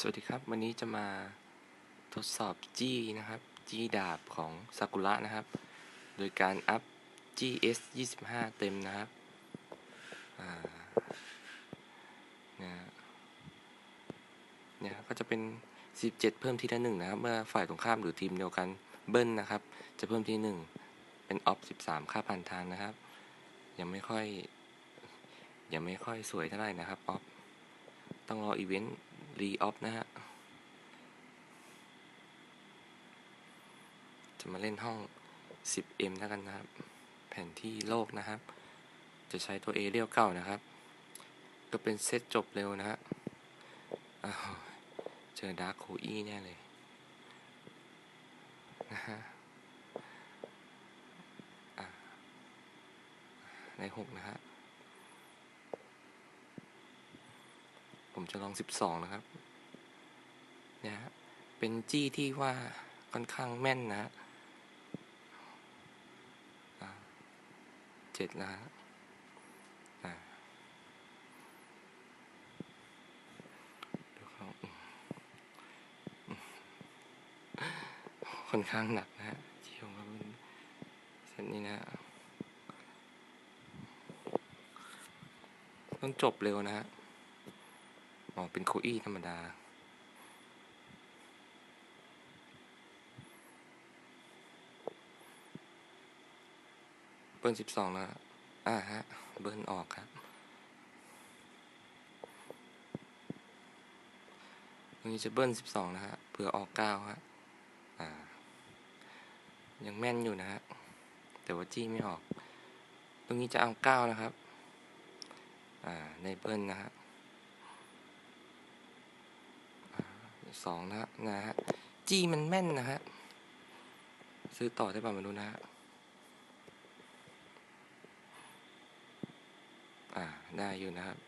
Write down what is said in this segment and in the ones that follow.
สวัสดีครับ วันนี้จะมาทดสอบจี้นะครับ จี้ดาบของซากุระนะครับ โดยการอัพ GS 25 เต็มนะครับเนี่ยเนี่ยก็จะเป็น 17 เพิ่มทีละหนึ่งนะครับ เมื่อฝ่ายตรงข้ามหรือทีมเดียวกันเบิ้ลนะครับ จะเพิ่มทีหนึ่งเป็นออฟ 13 ค่าผ่านทางนะครับ ยังไม่ค่อยยังไม่ค่อยสวยเท่าไหร่นะครับออฟต้องรออีเวนต์ รีออฟนะฮะ จะมาเล่นห้อง 10M แล้วกันนะครับ แผนที่โลกนะครับ จะใช้ตัวเอเรียวเก่านะครับ ก็เป็นเซตจบเร็วนะฮะเจอดาร์คโคอีแน่เลยนะฮะอะในหกนะฮะ ผมจะลอง 12 นะครับเนี่ยฮะเป็นจี้ที่ว่าค่อนข้างแม่นนะฮะเจ็ดนะฮะค่อนข้างหนักนะฮะจี้ของเขาเป็นเส้นนี้นะต้องจบเร็วนะฮะ อ๋อ เป็นโคอี้ธรรมดา เบิ้ลสิบสองนะอ่าฮะ เบิ้ลออกครับ ตรงนี้จะเบิ้ลสิบสองนะฮะ เผื่อออกเก้าฮะ อ่า ยังแม่นอยู่นะฮะ แต่ว่าจี้ไม่ออก ตรงนี้จะเอาเก้านะครับ อ่า ในเบิ้ลนะฮะ สองนะฮะนะฮะจี้มันแม่นนะฮะ ซื้อต่อได้ป่ะมาดูนะฮะ อ่า ได้อยู่นะครับ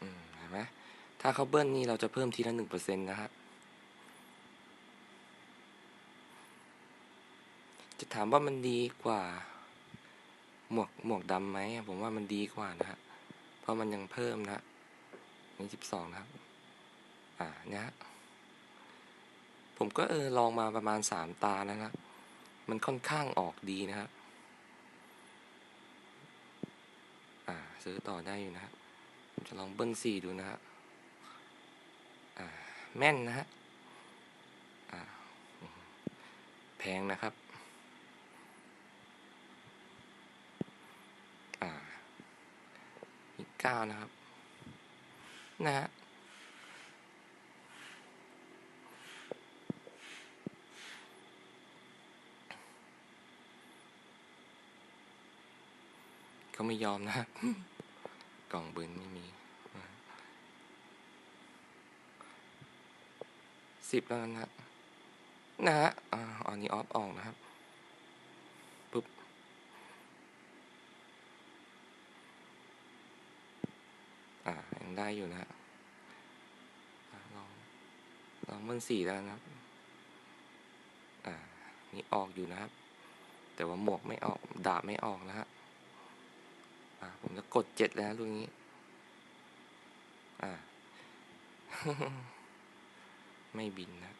อืม เห็นไหมถ้าเขาเบิ้ลนี่เราจะเพิ่มทีละหนึ่งเปอร์เซ็นต์นะครับจะถามว่ามันดีกว่า หมวกหมวกดำไหม ผมว่ามันดีกว่านะฮะ เพราะมันยังเพิ่มนะ ฮะนี่สิบสองนะครับ อ่าเนี่ยผมก็เออลองมาประมาณสามตาแล้วนะมันค่อนข้างออกดีนะครับอ่า ซื้อต่อได้อยู่นะฮะผมจะลองเบิ้ลสี่ดูนะฮะอ่า แม่นนะฮะอ่า แพงนะครับอ่าอีกเก้านะครับ นะฮะเขาไม่ยอมนะ กล่องปืนไม่มีสิบแล้วกันนะนะฮะอ่อนนี้ออฟออกนะครับปุ๊บอ่า ยังได้อยู่นะฮะลองลองเบิ้ลสี่แล้วนะครับ อ่า นี่ออกอยู่นะครับ แต่ว่าหมวกไม่ออก ดาบไม่ออกนะฮะ อ่า ผมจะกดเจ็ดแล้วลูกนี้ อ่า ไม่บินนะ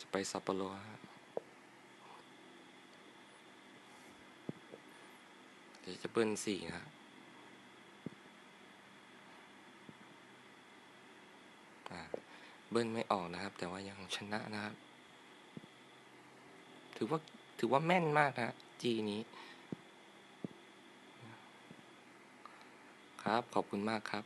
จะไปซัปโปโรฮะ เบิ้ลสี่นะครับเบิ้ลไม่ออกนะครับ แต่ว่ายังชนะนะครับ ถือว่าถือว่าแม่นมากนะจีนี้ ครับขอบคุณมากครับ